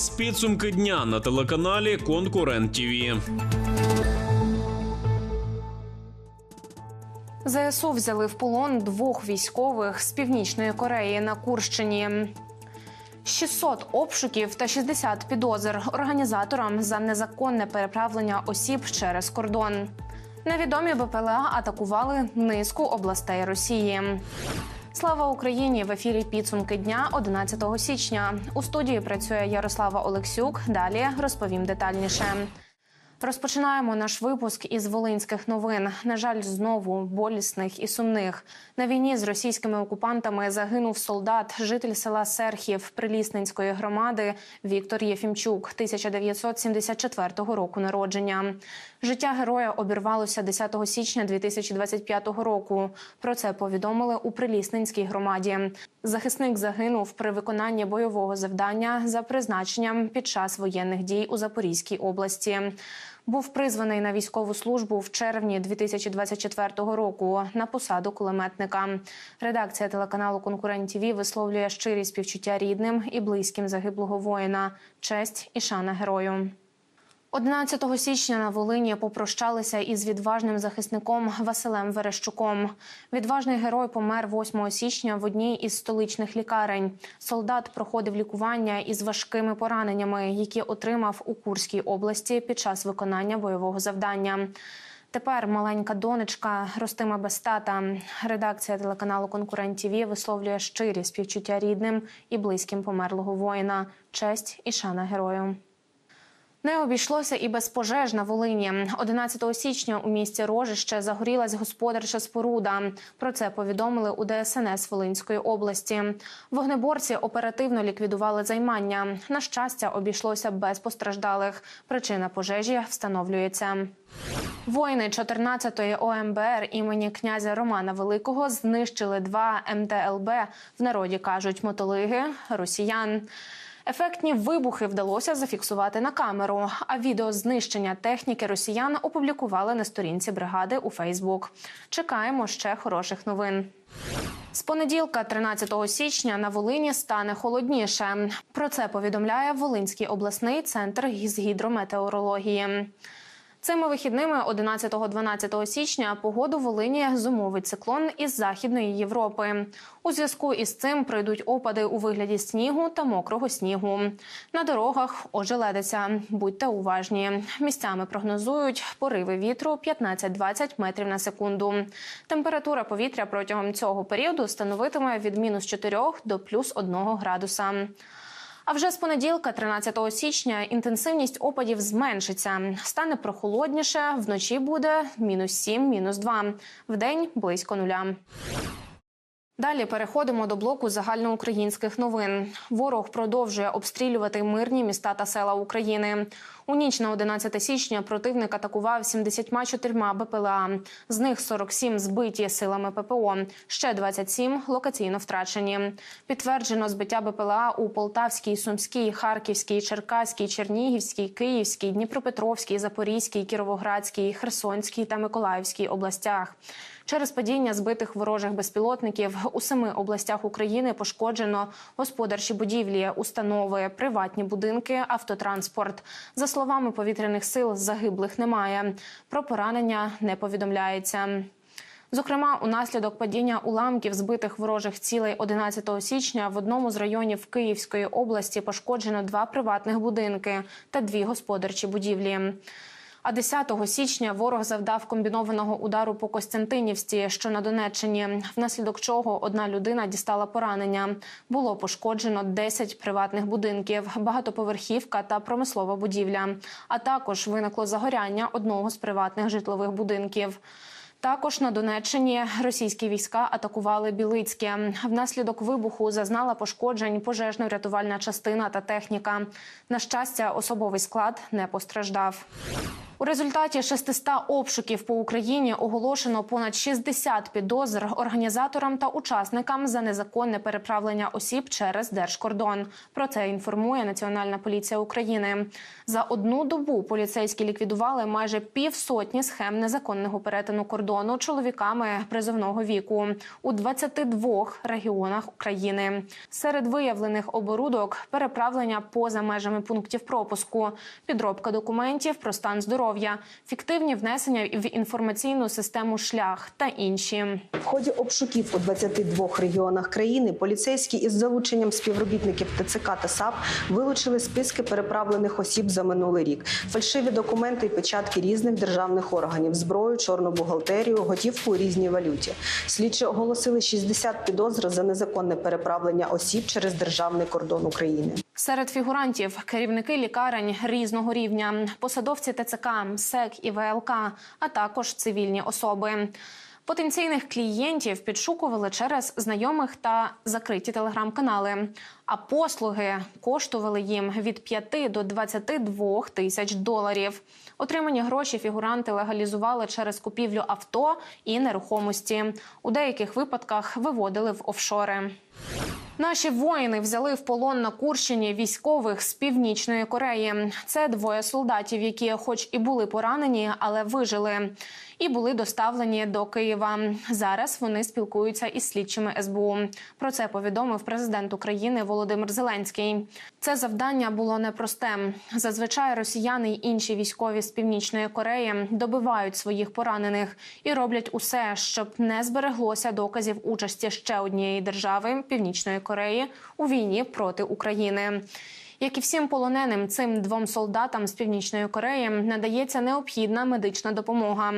Дивитесь підсумки дня на телеканалі Конкурент ТІВІ. ЗСУ взяли в полон двох військових з північної Кореї на Курщині. 600 обшуків та 60 підозр організаторам за незаконне переправлення осіб через кордон. Невідомі БПЛА атакували низку областей Росії. Слава Україні! В ефірі підсумки дня 11 січня. У студії працює Ярослава Олексюк. Далі розповім детальніше. Розпочинаємо наш випуск із волинських новин. На жаль, знову болісних і сумних. На війні з російськими окупантами загинув солдат, житель села Серхів Прилісненської громади Віктор Єфімчук, 1974 року народження. Життя героя обірвалося 10 січня 2025 року. Про це повідомили у Прилісненській громаді. Захисник загинув при виконанні бойового завдання за призначенням під час воєнних дій у Запорізькій області. Був призваний на військову службу в червні 2024 року на посаду кулеметника. Редакція телеканалу Конкурент ТІВІ висловлює щирі співчуття рідним і близьким загиблого воїна. Честь і шана герою. 11 січня на Волині попрощалися із відважним захисником Василем Верещуком. Відважний герой помер 8 січня в одній із столичних лікарень. Солдат проходив лікування із важкими пораненнями, які отримав у Курській області під час виконання бойового завдання. Тепер маленька донечка ростиме без тата. Редакція телеканалу Конкурент ТІВІ висловлює щирі співчуття рідним і близьким померлого воїна. Честь і шана герою. Не обійшлося і без пожеж на Волині. 11 січня у місті Рожище загорілась господарча споруда. Про це повідомили у ДСНС Волинської області. Вогнеборці оперативно ліквідували займання. На щастя, обійшлося без постраждалих. Причина пожежі встановлюється. Воїни 14-ї ОМБР імені князя Романа Великого знищили два МТЛБ. В народі кажуть мотолиги росіян. Ефектні вибухи вдалося зафіксувати на камеру. А відео знищення техніки росіян опублікували на сторінці бригади у Фейсбук. Чекаємо ще хороших новин. З понеділка, 13 січня, на Волині стане холодніше. Про це повідомляє Волинський обласний центр з гідрометеорології. Цими вихідними 11-12 січня погоду Волині зумовить циклон із західної Європи. У зв'язку із цим пройдуть опади у вигляді снігу та мокрого снігу. На дорогах ожеледиться. Будьте уважні. Місцями прогнозують пориви вітру 15-20 метрів на секунду. Температура повітря протягом цього періоду становитиме від мінус 4 до плюс 1 градуса. А вже з понеділка, 13 січня, інтенсивність опадів зменшиться. Стане прохолодніше. Вночі буде мінус 7, мінус 2. Вдень близько нуля. Далі переходимо до блоку загальноукраїнських новин. Ворог продовжує обстрілювати мирні міста та села України. У ніч на 11 січня противник атакував 74 БПЛА. З них 47 збиті силами ППО. Ще 27 локаційно втрачені. Підтверджено збиття БПЛА у Полтавській, Сумській, Харківській, Черкаській, Чернігівській, Київській, Дніпропетровській, Запорізькій, Кіровоградській, Херсонській та Миколаївській областях. Через падіння збитих ворожих безпілотників у семи областях України пошкоджено господарчі будівлі, установи, приватні будинки, автотранспорт. За словами повітряних сил, загиблих немає. Про поранення не повідомляється. Зокрема, унаслідок падіння уламків збитих ворожих цілей 11 січня в одному з районів Київської області пошкоджено два приватних будинки та дві господарчі будівлі. А 10 січня ворог завдав комбінованого удару по Костянтинівці, що на Донеччині, внаслідок чого одна людина дістала поранення. Було пошкоджено 10 приватних будинків, багатоповерхівка та промислова будівля. А також виникло загоряння одного з приватних житлових будинків. Також на Донеччині російські війська атакували Білицьке. Внаслідок вибуху зазнала пошкоджень пожежно-рятувальна частина та техніка. На щастя, особовий склад не постраждав. У результаті 600 обшуків по Україні оголошено понад 60 підозр організаторам та учасникам за незаконне переправлення осіб через держкордон. Про це інформує Національна поліція України. За одну добу поліцейські ліквідували майже півсотні схем незаконного перетину кордону чоловіками призовного віку у 22 регіонах України. Серед виявлених оборудок переправлення поза межами пунктів пропуску, підробка документів про стан здоров'я, фіктивні внесення в інформаційну систему шлях та інші. В ході обшуків у 22 регіонах країни поліцейські із залученням співробітників ТЦК та САП вилучили списки переправлених осіб за минулий рік, фальшиві документи і печатки різних державних органів, зброю, чорну бухгалтерію, готівку у різній валюті. Слідчі оголосили 60 підозр за незаконне переправлення осіб через державний кордон України. Серед фігурантів керівники лікарень різного рівня, посадовці ТЦК, СЕК і ВЛК, а також цивільні особи. Потенційних клієнтів підшукували через знайомих та закриті телеграм-канали. А послуги коштували їм від 5 до 22 тисяч доларів. Отримані гроші фігуранти легалізували через купівлю авто і нерухомості. У деяких випадках виводили в офшори. Наші воїни взяли в полон на Курщині військових з північної Кореї. Це двоє солдатів, які, хоч і були поранені, але вижили, і були доставлені до Києва. Зараз вони спілкуються із слідчими СБУ. Про це повідомив президент України Володимир Зеленський. Це завдання було непросте. Зазвичай росіяни й інші військові з північної Кореї добивають своїх поранених і роблять усе, щоб не збереглося доказів участі ще однієї держави Північної Кореї у війні проти України. Як і всім полоненим, цим двом солдатам з північної Кореї надається необхідна медична допомога.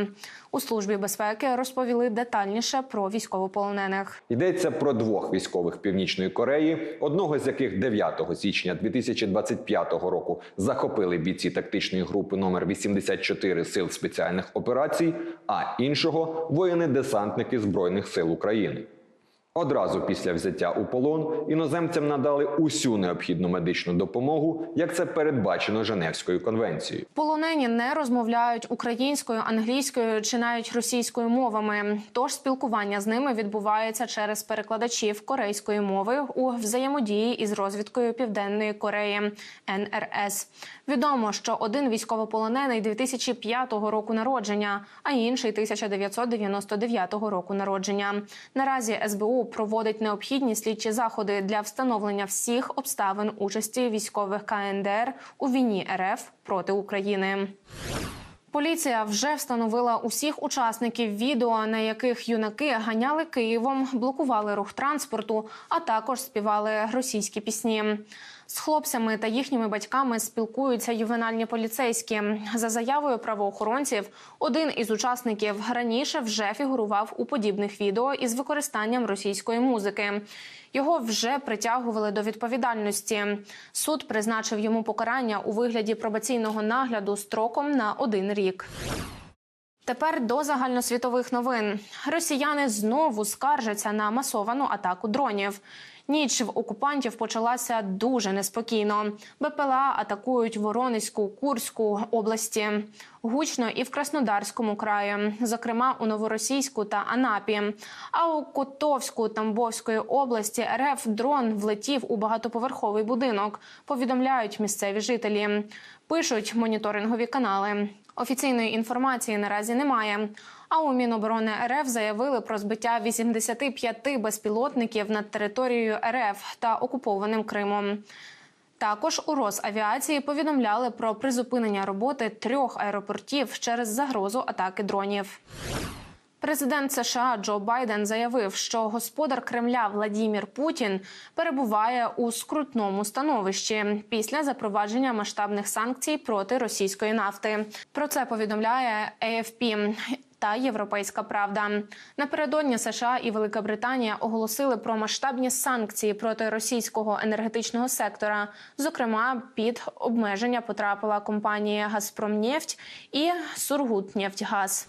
У службі безпеки розповіли детальніше про військовополонених. Йдеться про двох військових Північної Кореї, одного з яких 9 січня 2025 року захопили бійці тактичної групи номер 84 сил спеціальних операцій, а іншого воїни-десантники збройних сил України. Одразу після взяття у полон іноземцям надали усю необхідну медичну допомогу, як це передбачено Женевською конвенцією. Полонені не розмовляють українською, англійською чи навіть російською мовами. Тож спілкування з ними відбувається через перекладачів корейської мови у взаємодії із розвідкою Південної Кореї НРС. Відомо, що один військовополонений 2005 року народження, а інший 1999 року народження. Наразі СБУ проводить необхідні слідчі заходи для встановлення всіх обставин участі військових КНДР у війні РФ проти України. Поліція вже встановила усіх учасників відео, на яких юнаки ганяли Києвом, блокували рух транспорту, а також співали російські пісні. З хлопцями та їхніми батьками спілкуються ювенальні поліцейські. За заявою правоохоронців, один із учасників раніше вже фігурував у подібних відео із використанням російської музики. Його вже притягували до відповідальності. Суд призначив йому покарання у вигляді пробаційного нагляду строком на один рік. Тепер до загальносвітових новин. Росіяни знову скаржаться на масовану атаку дронів. Ніч в окупантів почалася дуже неспокійно. БПЛА атакують Воронезьку, Курську області, гучно і в Краснодарському краї, зокрема у Новоросійську та Анапі. А у Котовську Тамбовської області РФ дрон влетів у багатоповерховий будинок. Повідомляють місцеві жителі. Пишуть моніторингові канали. Офіційної інформації наразі немає. А у Міноборони РФ заявили про збиття 85 безпілотників над територією РФ та окупованим Кримом. Також у Росавіації повідомляли про призупинення роботи трьох аеропортів через загрозу атаки дронів. Президент США Джо Байден заявив, що господар Кремля Владімір Путін перебуває у скрутному становищі після запровадження масштабних санкцій проти російської нафти. Про це повідомляє AFP та Європейська Правда. Напередодні США і Велика Британія оголосили про масштабні санкції проти російського енергетичного сектора. Зокрема, під обмеження потрапила компанія Газпромнефть і Сургутнефтьгаз.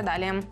далі.